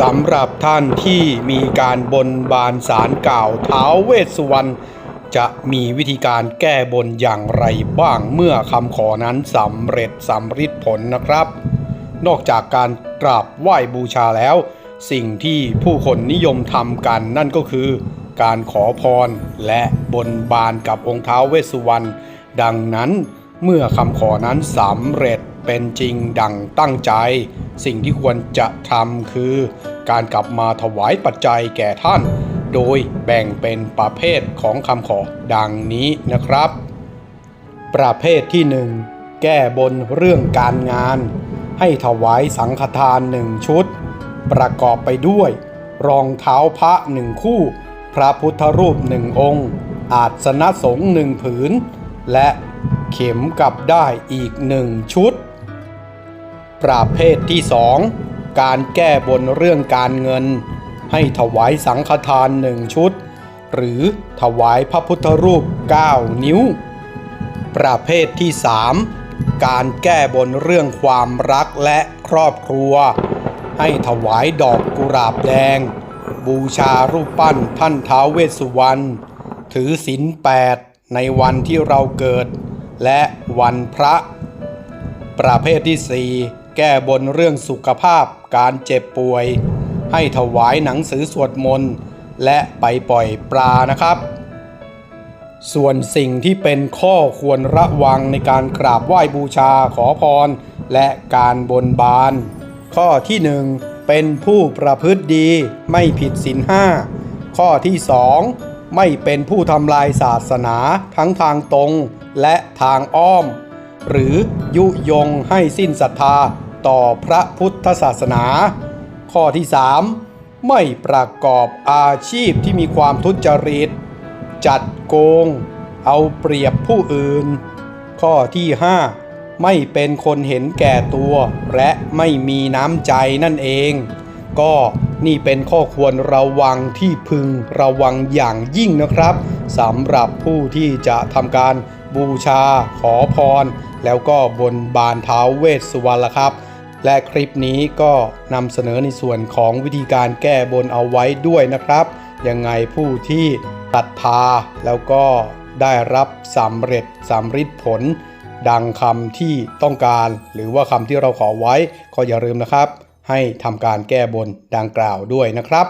สำหรับท่านที่มีการบนบานสารกล่าวท้าวเวสสุวรรณจะมีวิธีการแก้บนอย่างไรบ้างเมื่อคำขอนั้นสำเร็จสำฤทธิ์ผลนะครับ นอกจากการกราบไหว้บูชาแล้ว สิ่งที่ผู้คนนิยมทำกันนั่นก็คือ การขอพรและบนบานกับองค์ท้าวเวสสุวรรณดังนั้นเมื่อคำขอนั้นสำเร็จเป็นจริงดังตั้งใจ สิ่งที่ควรจะทำคือการกลับมาถวายปัจจัยแก่ท่าน โดยแบ่งเป็นประเภทของคำขอดังนี้นะครับ ประเภทที่หนึ่งแก้บนเรื่องการงาน ให้ถวายสังฆทานหนึ่งชุด ประกอบไปด้วย รองเท้าพระหนึ่งคู่ พระพุทธรูปหนึ่งองค์ อาสนะสงฆ์หนึ่งผืน และเข็มกลับได้อีกหนึ่งชุด ประเภทที่สองการแก้บนเรื่องการเงิน ให้ถวายสังฆทานหนึ่งชุด หรือถวายพระพุทธรูป 9 นิ้ว ประเภทที่ 3 การแก้บนเรื่องความรักและครอบครัว ให้ถวายดอกกุหลาบแดง บูชารูปปั้นท่านท้าวเวสสุวรรณถือศีลแปดในวันที่เราเกิด และวันพระ ประเภทที่ 4 แก้บนเรื่องสุขภาพการเจ็บป่วย ให้ถวายหนังสือสวดมนต์ และไปปล่อยปลานะครับ ส่วนสิ่งที่เป็นข้อควรระวังในการกราบไหว้บูชาขอพร และการบนบาน ข้อที่หนึ่งเป็นผู้ประพฤติดีไม่ผิดศีลห้าข้อที่สองไม่เป็นผู้ทำลายศาสนาทั้งทางตรงและทางอ้อม หรือยุยงให้สิ้นศรัทธา ต่อพระพุทธศาสนา ข้อที่ 3 ไม่ประกอบอาชีพที่มีความทุจริต จัดโกง เอาเปรียบผู้อื่น ข้อที่ 5 ไม่เป็นคนเห็นแก่ตัว และไม่มีน้ำใจนั่นเอง ก็นี่เป็นข้อควรระวังที่พึงระวังอย่างยิ่งนะครับสำหรับผู้ที่จะทำการบูชาขอพร แล้วก็บนบานเท้าเวสสุวรรณละครับ และคลิปนี้ก็นำเสนอในส่วนของวิธีการแก้บนเอาไว้ด้วยนะครับ ยังไงผู้ที่ศรัทาแล้วก็ได้รับสำเร็จสำริดผล ดังคำที่ต้องการ หรือว่าคำที่เราขอไว้ก็อย่าลืมนะครับ ให้ทำการแก้บนดังกล่าวด้วยนะครับ